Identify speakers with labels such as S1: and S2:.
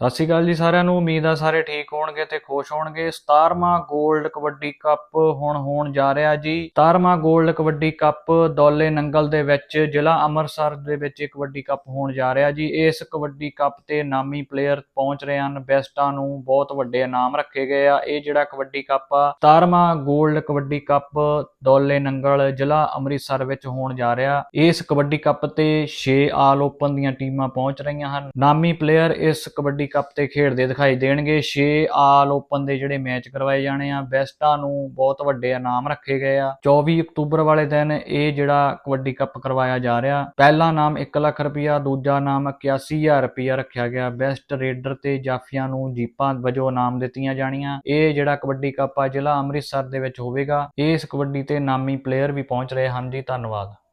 S1: ਸਤਿ ਸ਼੍ਰੀ ਅਕਾਲ ਜੀ ਸਾਰਿਆਂ ਨੂੰ, ਉਮੀਦ ਆ ਸਾਰੇ ਠੀਕ ਹੋਣਗੇ ਤੇ ਖੁਸ਼ ਹੋਣਗੇ। 17ਵਾਂ 골ਡ ਕਬੱਡੀ ਕੱਪ ਹੁਣ ਹੋਣ ਜਾ ਰਿਹਾ ਜੀ। 17ਵਾਂ 골ਡ ਕਬੱਡੀ ਕੱਪ ਦੌਲੇ ਨੰਗਲ ਦੇ ਵਿੱਚ, ਜ਼ਿਲ੍ਹਾ ਅੰਮ੍ਰਿਤਸਰ ਦੇ ਵਿੱਚ ਇਹ ਕਬੱਡੀ ਕੱਪ ਹੋਣ ਜਾ ਰਿਹਾ ਜੀ। ਇਸ ਕਬੱਡੀ ਕੱਪ ਤੇ ਨਾਮੀ ਪਲੇਅਰ ਪਹੁੰਚ ਰਹੇ ਹਨ। ਬੈਸਟਾਂ ਨੂੰ ਬਹੁਤ ਵੱਡੇ ਇਨਾਮ ਰੱਖੇ ਗਏ ਆ। ਇਹ ਜਿਹੜਾ ਕਬੱਡੀ ਕੱਪ ਆ 17ਵਾਂ 골ਡ ਕਬੱਡੀ ਕੱਪ ਦੌਲੇ ਨੰਗਲ, ਜ਼ਿਲ੍ਹਾ ਅੰਮ੍ਰਿਤਸਰ ਵਿੱਚ ਹੋਣ ਜਾ ਰਿਹਾ। ਇਸ ਕਬੱਡੀ ਕੱਪ ਤੇ 6 ਆਲ ਓਪਨ ਦੀਆਂ ਟੀਮਾਂ ਪਹੁੰਚ ਰਹੀਆਂ ਹਨ। ਨਾਮੀ ਪਲੇਅਰ ਇਸ ਕਬੱਡੀ ਕੱਪ ਤੇ ਖੇਡਦੇ ਦਿਖਾਈ ਦੇਣਗੇ। 6 ਆਲ ਓਪਨ ਦੇ ਜਿਹੜੇ ਮੈਚ ਕਰਵਾਏ ਜਾਣੇ ਆ, ਬੈਸਟਾਂ ਨੂੰ ਬਹੁਤ ਵੱਡੇ ਇਨਾਮ ਰੱਖੇ ਗਏ ਆ। 24 ਅਕਤੂਬਰ ਵਾਲੇ ਦਿਨ ਇਹ ਜਿਹੜਾ ਕਬੱਡੀ ਕੱਪ ਕਰਵਾਇਆ ਜਾ ਰਿਹਾ। ਪਹਿਲਾ ਨਾਮ 1 ਲੱਖ ਰੁਪਇਆ ਦੂਜਾ ਨਾਮ 81000 ਰੁਪਇਆ ਰੱਖਿਆ ਗਿਆ। ਬੈਸਟ ਰੇਡਰ ਤੇ ਜਾਫੀਆਂ ਨੂੰ ਜੀਪਾਂ ਵਜੋਂ ਇਨਾਮ ਦਿੱਤੀਆਂ ਜਾਣੀਆਂ। ਇਹ ਜਿਹੜਾ ਕਬੱਡੀ ਕੱਪ ਆ, ਜ਼ਿਲ੍ਹਾ ਅੰਮ੍ਰਿਤਸਰ ਦੇ ਵਿੱਚ ਹੋਵੇਗਾ। ਇਸ ਕਬੱਡੀ ਤੇ ਨਾਮੀ ਪਲੇਅਰ ਵੀ ਪਹੁੰਚ ਰਹੇ ਹਨ ਜੀ। ਧੰਨਵਾਦ।